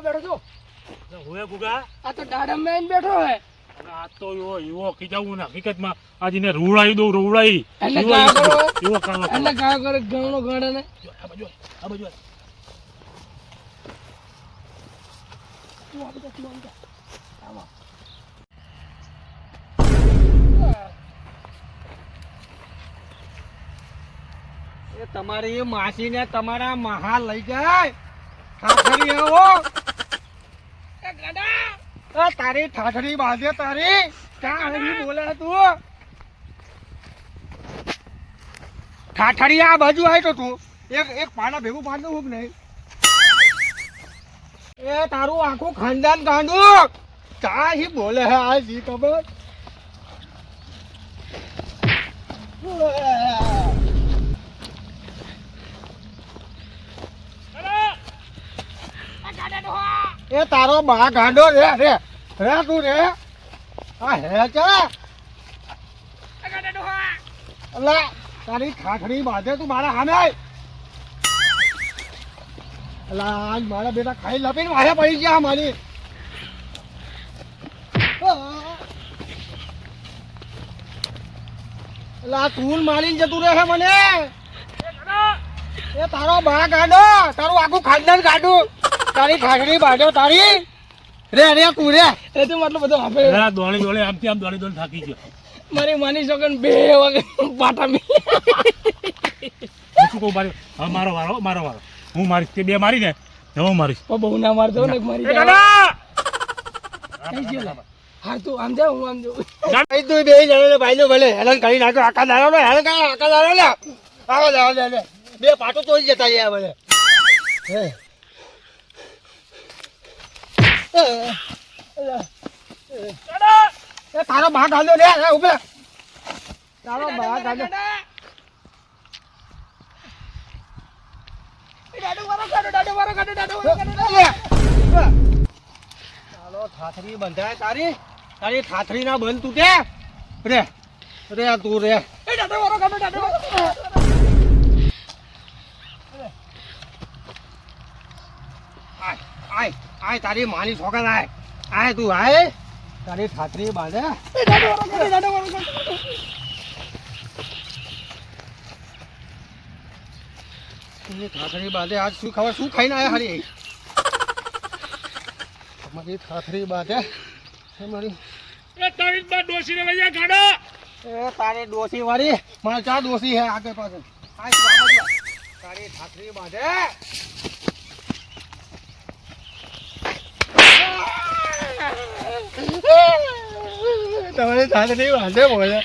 કેવો બેઠો છો? હોય ગુગા? આ તો દાડમ મેન બેઠો હે. અને આ તો એવો એવો ખીજાવું ને હકીકતમાં આજે ને રૂવડાવી દઉં રૂવડાવી એટલે કાં કરો? એવો કાળો એટલે કાં કરે ઘણો ગાડે ને આ બાજુ આ બાજુ તું આ બધા તું આમાં. એ તમારી તમારા મહા લઈ જાય. આવો તારી ઠાઠડી બાજે તારી. ક્યાં બોલે તું? ઠાઠડી આ બાજુ આવી તો. તું એક એક પાડા ભેગું પાડ દઉં નહીં? એ તારું આખું ખાનદાન ગાંડું. ચા હી બોલે હે આ જી ખબર? એ તારો બા ગાંડો રે રે. રે તું રે? આ હે છે અલા તારી ઠાઠડી બાંધે તું મારા આય. અલા આજ મારા બેટા ખાઈ લપીને વાહે પડી ગયા મારી અલા તું મારીને જતું રહે મને. એ તારો બા ગાંડો, તારું આખું ખાનદાન કાઢું તારી ખાખડી બાંધો તારી. રે રે તું રે. એ તું મતલબ બધો આપે. રે દોણી દોડી દોડી આમથી આમ દોડી દોડી થાકી ગયો. મારી માની છોકન બે વાગે પાટા મી શું કહું મારી હવે મારો વારો મારો વારો. હું મારીશ તે બે મારી ને હું મારીશ. બહુ ના મારતો ને મારી. દાદા! ગયો હા તું આમ જા હું આમ જાઉં. ભાઈ તું બે જણા ભાઈ નો ભલે. હેલન કરી નાખો આકા દારો ને હેલન કરી આકા દારો ને આવો લે લે લે બે પાટો ચોરી જતા રહ્યા ભલે હે. તારો ગાંડો રે રે ઉભે તારો લે. ચાલો ઠાઠરી બંધાય તારી તારી ઠાઠરી ના બંધ તૂટે રે રે તું રે આય આય આય તારી માની છોકરા આય. આય તું આય. તારી ઠાકરી બાંધે ઠાઠરી બાંધે આજ શું ખબર શું ખાઈને આવ્યા હારી? મારી ઠાકરી બાંધે મારી એ તારી બા લઈ જા ગાડો. એ તારી ડોસી વાળી. મારે ચા ડોસી હે આગળ પાછળ. તારી ઠાકરી બાંધે તમારી નહીં વાંધે બોલે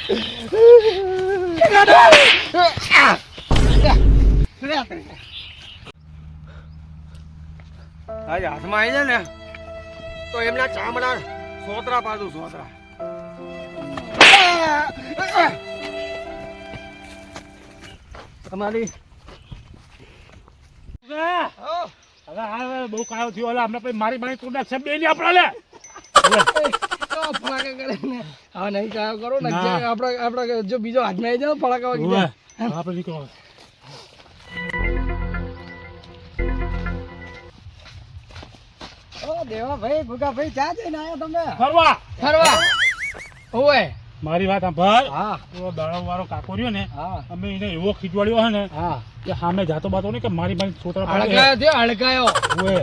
આજે હાથમાં આવી જાય ને તો એમના ચામડા સોતરા પાડું સોતરા તમારી! હવે બહુ કાયો થયો એટલે હમણાં પછી મારી મારી તું નાખશે બે આપણા લે તો કરે ને. હા નહીં કાયો કરો ને. ના. જે આપણા આપણા જો બીજો હાથમાં આવી જાય ફળાકા વાગી આપણે નીકળો. દેવા ભાઈ ભૂગા ભાઈ ચા જઈને આયા તમે? ફરવા. ફરવા. ઓવે મારી વાત સાંભળ. હા. તો દાડો વાળો કાકો રહ્યો ને હા. અમે એને એવો ખીજવાડ્યો હે ને હા. કે સામે જાતો બાતો ને કે મારી મારી છોતરા હળગાયો થયો હળગાયો ઓએ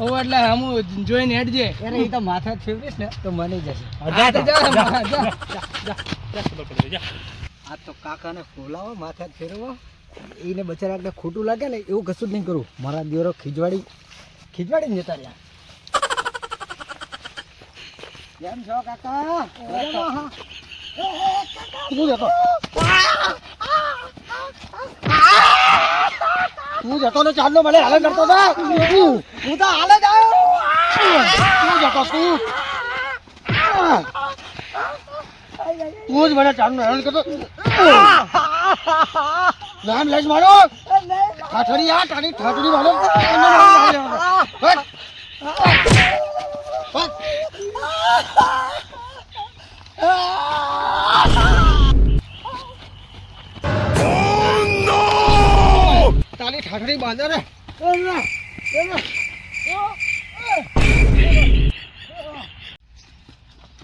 ઓવે. એટલે હમ જોઈને હેડજે. અરે એ તો માથા ફેવરીશ ને તો મને જશે. આ જા તો જા, જા, જા. આ તો કાકાને ફોલાવો માથા ફેરવો. એને બચારાને ખોટું લાગે ને એવું કશું જ નહીં કરું. મારા દિયોરો ખીજવાડી ખીજવાડી ને જતા રહ્યા. કેમ છો કાકા? તું જતો. તું જતો ને ચાંદલો મને હાલે કરતો હતા હું તો હાલે જ આવ્યો. તું જતો તું. તું જ મને ચાંદલો હેરાન કરતો. નામ લઈશ મારો. ઠાઠડી, આ તારી ઠાઠડી મારો. હટ. હટ. તારી ઠાઠડી બાંધે ના.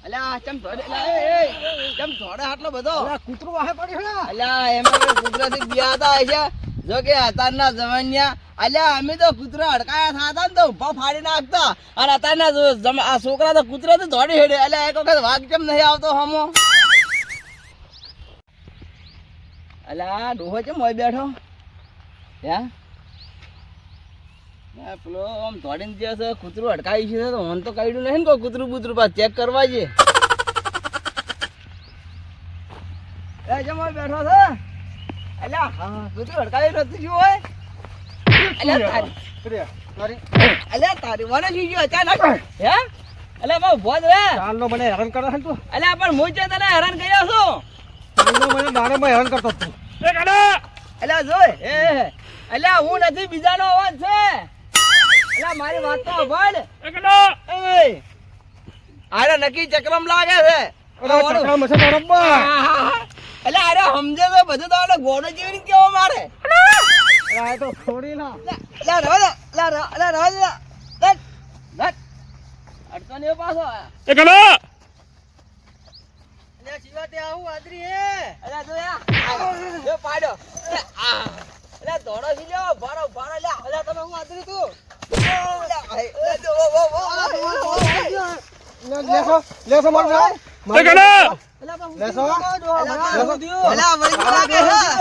અલ્યા ચમ ધોડે અલ્યા, એ, એ, ચમ ધોડે આટલો બધો? અલા, વાહે પડ્યું ને? અલ્યા એમાં કૂતરાથી બિયાતા હશે જો કે અત્યારના જમાન્યા અલ્યા અમે તો કૂતરા અડકાયા થતા ને તો ઊભા ફાડી નાખતા. અને અત્યારના આ છોકરા તો કૂતરા તો દોડી હેડે. અલ્યા એક વખત વાઘ કેમ નહીં આવતો હમો? અલ્યા ડોહો કેમ હોય બેઠો? હે? પેલો આમ દોડીને જે છે કૂતરું અટકાવી છે તો મન તો કાઢ્યું નહીં ને કોઈ કૂતરું બૂતરું પાછું ચેક કરવા છે એ જમા બેઠો છે? અલ્યા હા કૂતરું અટકાવી નથી શું હોય? અલ્યા તારી અલ્યા તારી મને શું અચાનક હે? અલ્યા બહુ ભોજ રે ચાલનો મને હેરાન કરે છે તું? અલ્યા પણ હું છે તને હેરાન કર્યો છું. ચાલનો મને દાડામાં હેરાન કરતો તું. એ જોય એ અલ્યા હું નથી બીજાનો અવાજ છે. અલ્યા મારી વાત તો સાંભળ એ એ આરે નક્કી ચક્રમ લાગે છે. અરે અરે સમજે તો બધું તો આપણે ગોડો જેવી રીતે કેવો મારે. અરે. તો છોડી ના. લે રવા દે. લે રવા રવા દે. લે લે અડતો ને પાછો એ કાકા જીવાતે આવું આદરી હે. અલે જો યા. જો પાડ્યો આ. અલે દોડો છે લ્યો ભાડો ભાડો લે અલે તમે હું આદરી તું લેસો લેસો મારું ભાઈ પકડો લેસો લેસો દિયો અલે અમારી બોલા કે હા